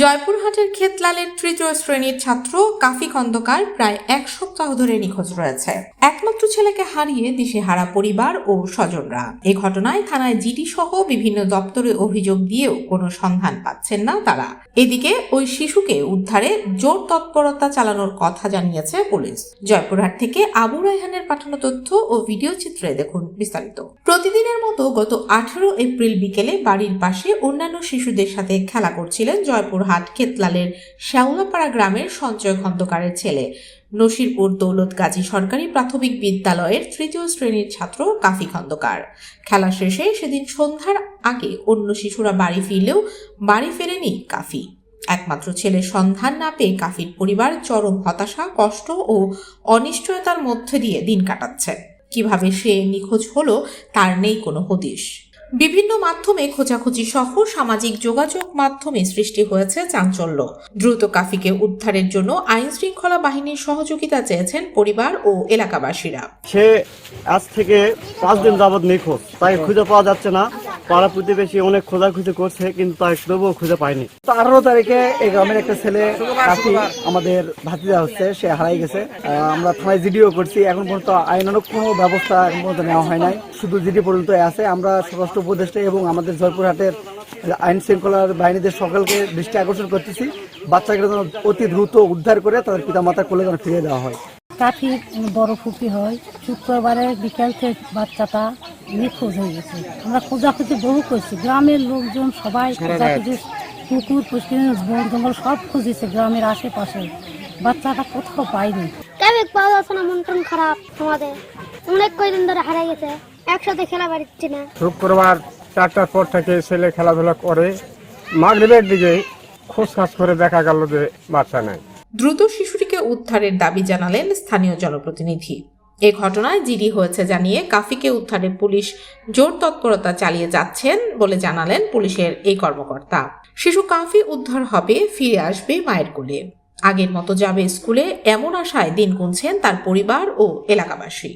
জয়পুরহাটের ক্ষেতলালের তৃতীয় শ্রেণির ছাত্র কাফি খন্দকার প্রায় এক সপ্তাহ ধরে নিখোঁজ রয়েছে। একমাত্র ছেলেকে হারিয়ে দিশেহারা পরিবার ও স্বজনরা। এ ঘটনায় থানায় জিডি সহ বিভিন্ন দপ্তরে অভিযোগ দিয়েও কোনো সন্ধান পাচ্ছেন না তারা। এদিকে ওই শিশুকে উদ্ধারে জোর তৎপরতা চালানোর কথা জানিয়েছে পুলিশ। জয়পুরহাট থেকে আবু রায়হানের পাঠানো তথ্য ও ভিডিও চিত্রে দেখুন বিস্তারিত। প্রতিদিনের মতো গত আঠারো এপ্রিল বিকেলে বাড়ির পাশে অন্যান্য শিশুদের সাথে খেলা করছিলেন জয়পুরহাট কেতলালের শ্যাওলাপাড়া গ্রামের সঞ্চয় খন্দকারের ছেলে। নসিরপুর দৌলত গাজী সরকারি প্রাথমিক বিদ্যালয়ের তৃতীয় শ্রেণির ছাত্র কাফি খন্দকার। খেলা শেষে সেদিন সন্ধ্যার আগে অন্য শিশুরা বাড়ি ফিরলেও বাড়ি ফেরেনি কাফি। একমাত্র ছেলের সন্ধান না পেয়ে কাফির পরিবার চরম হতাশা, কষ্ট ও অনিশ্চয়তার মধ্যে দিয়ে দিন কাটাচ্ছে। কীভাবে সে নিখোঁজ হলো, তার নেই কোনো হদিশ। বিভিন্ন মাধ্যমে খোঁজাখুঁজি সহ সামাজিক যোগাযোগ মাধ্যমে সৃষ্টি হয়েছে চাঞ্চল্য। দ্রুত কাফিকে উদ্ধারের জন্য আইন শৃঙ্খলা বাহিনীর সহযোগিতা চেয়েছেন পরিবার ও এলাকাবাসীরা। সে আজ থেকে পাঁচ দিন যাবৎ নিখোঁজ, তাই খুঁজে পাওয়া যাচ্ছে না। পাড়া প্রতিবেশী অনেক খোঁজাখুঁজি করছে কিন্তু তাই তবুও খুঁজে পায়নি। আঠারো তারিখে এই গ্রামের একটা ছেলে কাকি আমাদের ভাতিজা হচ্ছে সে হারাই গেছে। আমরা থানায় জিডিও করছি এখন পর্যন্ত আইনানুক কোনো ব্যবস্থা এখন পর্যন্ত নেওয়া হয় নাই। শুধু জিডি পর্যন্ত আছে আমরা স্বরাষ্ট্র উপদেষ্টা এবং আমাদের জয়পুরহাটের আইন শৃঙ্খলার বাহিনীদের সকলকে দৃষ্টি আকর্ষণ করতেছি। বাচ্চাকে যেন অতি দ্রুত উদ্ধার করে তাদের পিতা মাতার কোলে যেন ফিরিয়ে দেওয়া হয়। কাফি বড় ফুপি হয়। শুক্রবারে বিকেল থেকে বাচ্চাটা নিখোঁজ হয়ে গেছে। আমরা খোঁজাখুঁজি বহু করছি। গ্রামের লোকজন সবাই খোঁজাখুঁজি কুকুর পুষ্কির বন জঙ্গল সব খুঁজেছে গ্রামের আশেপাশে। বাচ্চাটা কোথাও পাইনি কেবেক পাওয়া যাচ্ছে না মন টন খারাপ আমাদের অনেক কয়দিন ধরে হারাই গেছে। একসাথে খেলা পারছি না। শুক্রবার চারটার পর থেকে ছেলে খেলাধুলা করে মাগরিবের দিকে খোঁজখাজ করে দেখা গেল যে বাচ্চা নেই। দ্রুত শিশুটিকে উদ্ধারের দাবি জানালেন স্থানীয় জনপ্রতিনিধি। এ ঘটনায় জিডি হয়েছে জানিয়ে কাফিকে উদ্ধারে পুলিশ জোর তৎপরতা চালিয়ে যাচ্ছেন বলে জানালেন পুলিশের এই কর্মকর্তা। শিশু কাফি উদ্ধার হবে, ফিরে আসবে মায়ের কোলে। আগের মতো যাবে স্কুলে এমন আশায় দিন গুনছেন তার পরিবার ও এলাকাবাসী।